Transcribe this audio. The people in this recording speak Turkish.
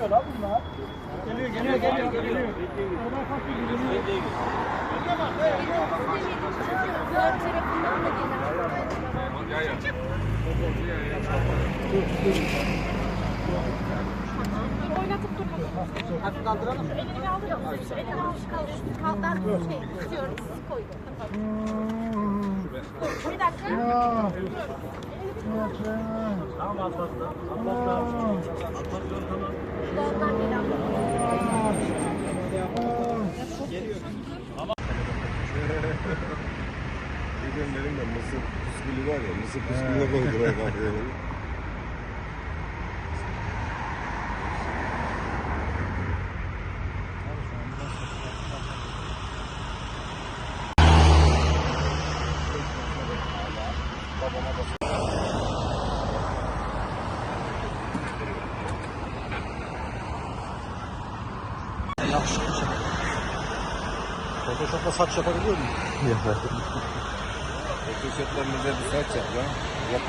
Geliyor la bunlar. Geliyor geliyor geliyor geliyor. Oradan kalktı geliyor. Oynatıp durma. Hafif kaldıralım. Elini? Şu elini al, kaldır. Kal, ben şey tutuyorum, siz koyun. Bir dakika. Tamam atlattı. Atlattı. Atlatıyor Bir gönderin de mısır püskülü var ya, mısır püskülüne koydular kahveyi. Yakışıklı Fotoğraf fotoğrafla saç yapabiliyor muyum? Yapar. Fotoğraflarımızda bir saç yap ya.